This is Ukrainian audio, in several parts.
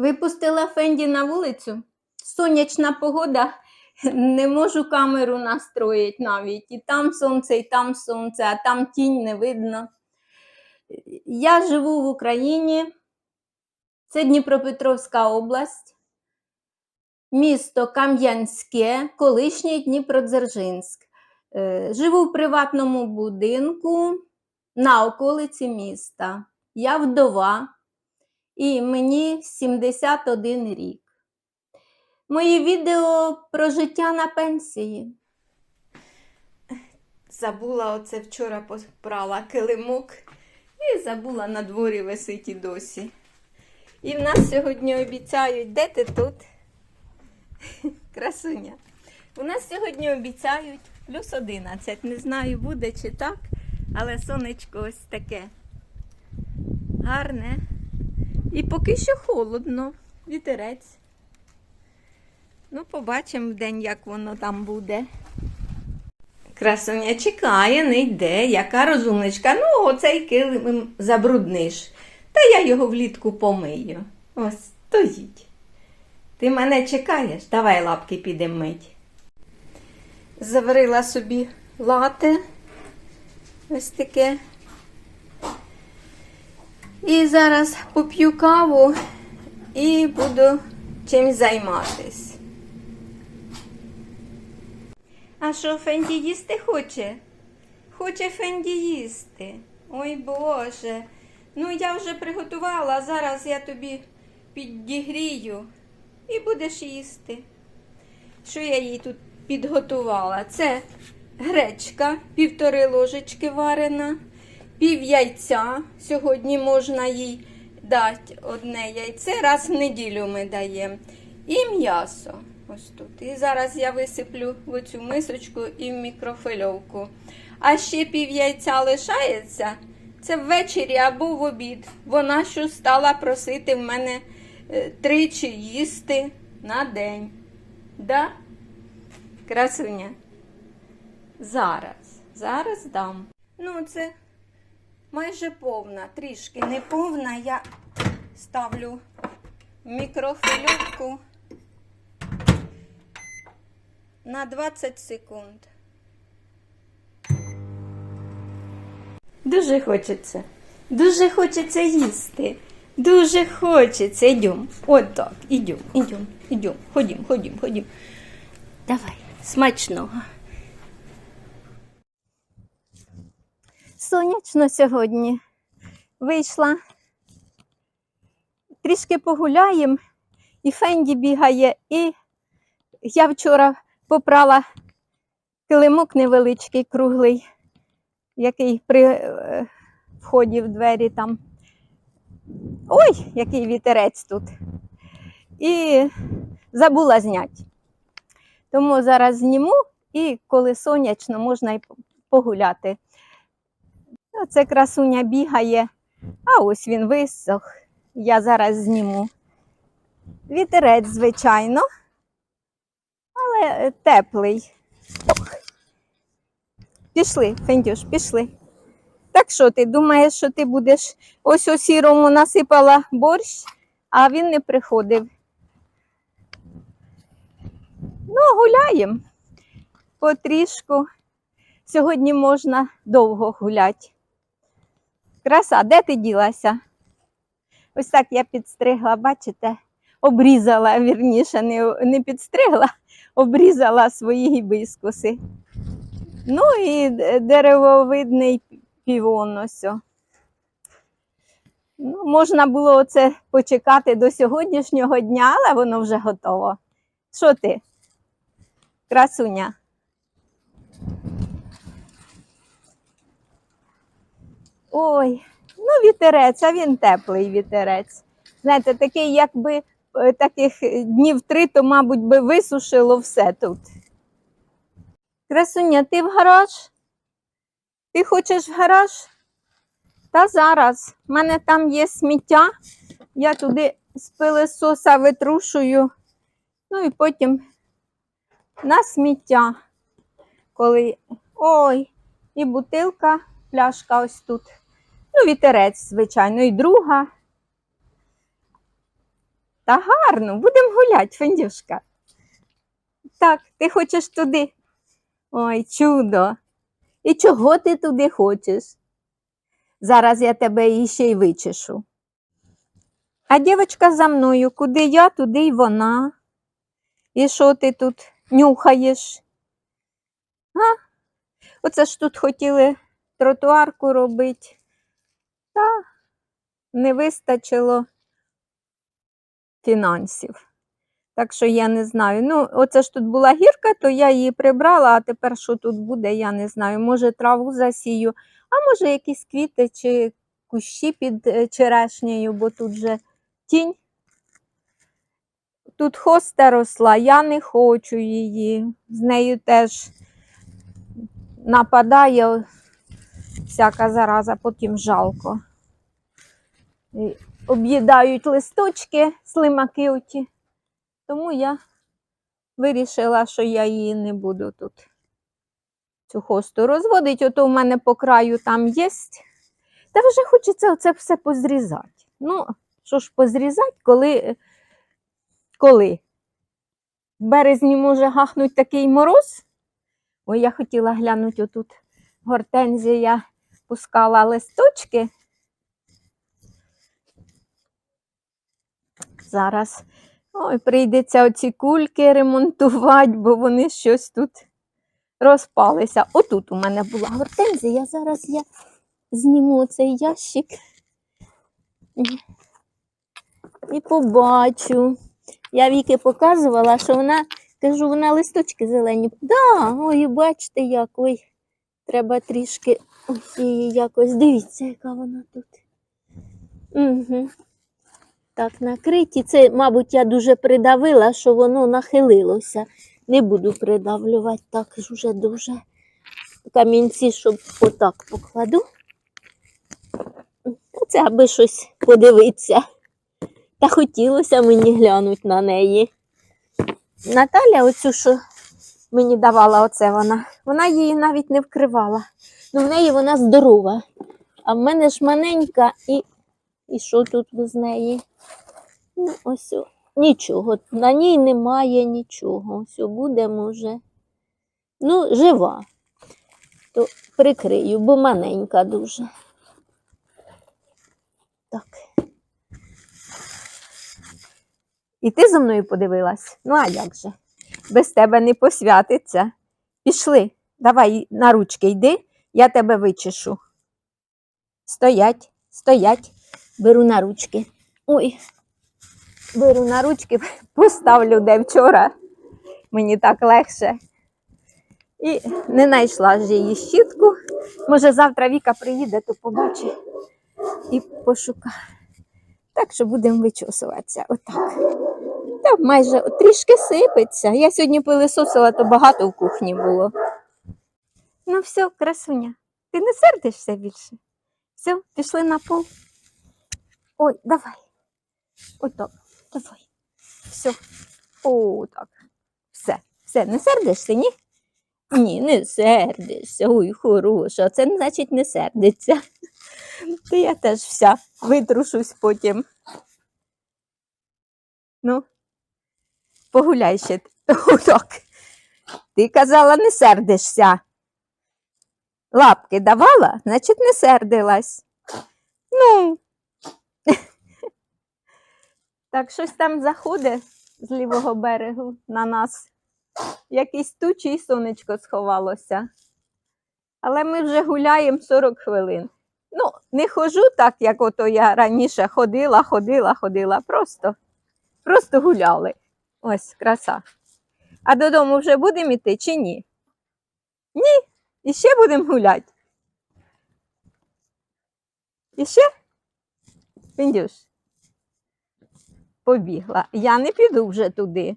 Випустила Фенді на вулицю. Сонячна погода, не можу камеру настроїти навіть. І там сонце, і там сонце, а там тінь не видно. Я живу в Україні. Це Дніпропетровська область, місто Кам'янське, колишній Дніпродзержинськ. Е, Живу в приватному будинку на околиці міста. Я вдова і мені 71 рік. Мої відео про життя на пенсії. Забула оце вчора попрала килимок і забула на дворі висить і досі. І в нас сьогодні обіцяють, де ти тут? Красуня. У нас сьогодні обіцяють плюс 11. Не знаю, буде чи так, але сонечко ось таке гарне. І поки що холодно, вітерець. Ну, побачимо в день, як воно там буде. Красуня чекає, не йде, яка розумничка. Ну, оцей килим забрудниш. Та я його влітку помию. Ось, стоїть. Ти мене чекаєш? Давай лапки підемо мить. Заварила собі лате. Ось таке. І зараз поп'ю каву і буду чимось займатись. А що Фенді їсти хоче? Хоче Фенді їсти. Ой Боже. Ну я вже приготувала, зараз я тобі підігрію і будеш їсти. Що я їй тут підготувала? Це гречка, півтори ложечки варена, пів яйця. Сьогодні можна їй дати одне яйце, раз в неділю ми даємо. І м'ясо. Ось тут. І зараз я висиплю в цю мисочку і в мікрофильовку. А ще пів яйця лишається. Це ввечері або в обід. Вона що стала просити в мене е, тричі їсти на день. Да? Красуня. Зараз. Зараз дам. Ну, це майже повна, трішки не повна. Я ставлю в на 20 секунд. Дуже хочеться. Дуже хочеться їсти. Дуже хочеться. Йдем. От так. Ідем, ідем, ідем. Ходім, ходім, ходім. Давай, смачного. Сонячно сьогодні. Вийшла. Трішки погуляємо, і Фенді бігає, і я вчора попрала килимок невеличкий, круглий, який при е, вході в двері там. Ой, який вітерець тут. І забула зняти. Тому зараз зніму і коли сонячно, можна і погуляти. Оце красуня бігає, а ось він висох. Я зараз зніму. Вітерець, звичайно, але е, теплий. Пішли, Фендюш, пішли. Так що ти думаєш, що ти будеш ось у сірому насипала борщ, а він не приходив. Ну, гуляємо потрішку. Сьогодні можна довго гуляти. Краса, де ти ділася? Ось так я підстригла, бачите, обрізала, вірніше, не, не підстригла, обрізала свої гібіскуси. Ну і деревовидний півон ось. Ну, можна було оце почекати до сьогоднішнього дня, але воно вже готово. Що ти? Красуня. Ой, ну вітерець, а він теплий вітерець. Знаєте, такий, якби е, таких днів три, то, мабуть, би висушило все тут. Красуня, ти в гараж? Ти хочеш в гараж? Та зараз. У мене там є сміття. Я туди з пилисоса витрушую. Ну і потім на сміття. Коли. Ой, і бутилка, пляшка ось тут. Ну, вітерець, звичайно, і друга. Та гарно, будемо гуляти, Фендюшка. Так, ти хочеш туди? Ой, чудо. І чого ти туди хочеш? Зараз я тебе іще й вичешу. А дівчинка за мною, куди я, туди й вона. І що ти тут нюхаєш? А? Оце ж тут хотіли тротуарку робити. Та не вистачило фінансів. Так що я не знаю. Ну, оце ж тут була гірка, то я її прибрала, а тепер що тут буде, я не знаю. Може, траву засію, а може, якісь квіти чи кущі під е, черешнею, бо тут же тінь. Тут хоста росла, я не хочу її. З нею теж нападає всяка зараза, потім жалко. Об'їдають листочки, слимаки оті. Тому я вирішила, що я її не буду тут цю хосту розводити. Ото в мене по краю там є. Та вже хочеться оце все позрізати. Ну, що ж позрізати, коли, коли? В березні може гахнуть такий мороз. Ой, я хотіла глянути отут гортензія пускала листочки. Зараз ой, прийдеться оці кульки ремонтувати, бо вони щось тут розпалися. Отут у мене була гортензія. Зараз я зніму цей ящик і- побачу. Я Віки показувала, що вона, кажу, вона листочки зелені. Да, ой, бачите, як ой, треба трішки її якось. Дивіться, яка вона тут. Угу. Так, накриті. Це, мабуть, я дуже придавила, що воно нахилилося. Не буду придавлювати так вже дуже. Камінці, щоб отак покладу. Це аби щось подивитися. Та хотілося мені глянути на неї. Наталя, оцю, що мені давала, оце вона, вона її навіть не вкривала. Ну, в неї вона здорова. А в мене ж маленька і, і що тут з неї? Ну, ось. Нічого, на ній немає нічого. О, буде, може. Ну, жива. То прикрию, бо маленька дуже. Так. І ти за мною подивилась? Ну, а як же? Без тебе не посвятиться. Пішли, давай на ручки йди, я тебе вичешу. Стоять, стоять, беру на ручки. Ой, беру на ручки, поставлю де вчора. Мені так легше. І не знайшла ж її щітку. Може, завтра Віка приїде, то побачить і пошукає. Так що будемо вичосуватися. Отак. Майже трішки сипеться. Я сьогодні пилисосила, то багато в кухні було. Ну, все, красуня, ти не сердишся більше. Все, пішли на пол. Ой, давай. Отак, давай. Все. О, так. Все, все, не сердишся, ні? Ні, не сердишся. Ой, хороша. Це значить не сердиться. То я теж вся витрушусь потім. Ну, погуляй ще. Отак. Ти казала, не сердишся. Лапки давала, значить, не сердилась. Ну. Так, щось там заходить з лівого берегу на нас. Якісь тучі і сонечко сховалося. Але ми вже гуляємо 40 хвилин. Ну, не хожу так, як ото я раніше ходила, ходила, ходила. Просто, просто гуляли. Ось краса. А додому вже будемо йти чи ні? Ні, і ще будемо гуляти. І ще? Піндюш. Побігла. Я не піду вже туди.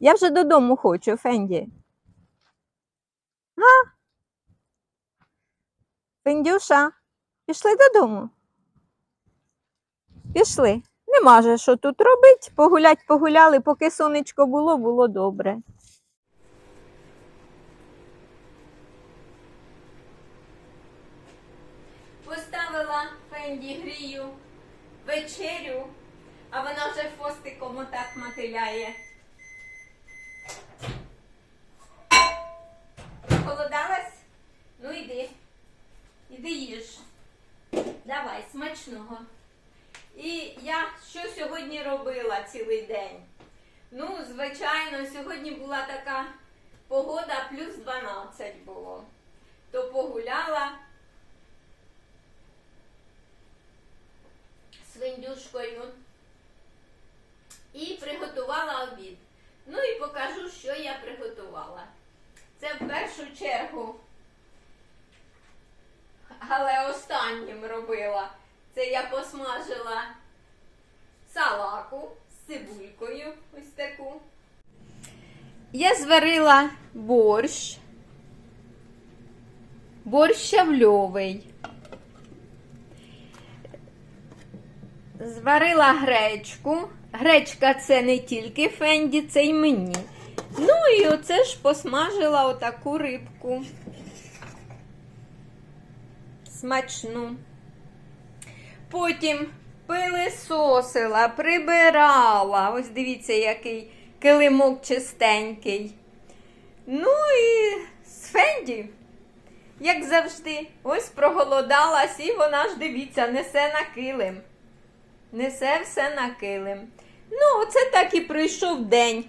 Я вже додому хочу, Фенді. А? Фендюша, пішли додому. Пішли. Нема же що тут робить. Погулять, погуляли, поки сонечко було, було добре. Поставила Фенді грію вечерю. А вона вже хвостиком отак мотиляє. Холодалась? Ну йди. Іди їж. Давай, смачного. І я що сьогодні робила цілий день? Ну, звичайно, сьогодні була така погода, плюс 12 було. То погуляла з виндюшкою і приготувала обід. Ну і покажу, що я приготувала. Це в першу чергу, але останнім робила. Це я посмажила салаку з цибулькою, ось таку. Я зварила борщ, борщ щавльовий. Зварила гречку. Гречка це не тільки фенді, це й мені. Ну і оце ж посмажила отаку рибку. Смачну. Потім пилисосила, прибирала. Ось дивіться, який килимок чистенький. Ну і з Фенді, як завжди, ось проголодалась, і вона ж дивіться, несе на килим. Несе все на килим. Ну, оце так і пройшов день.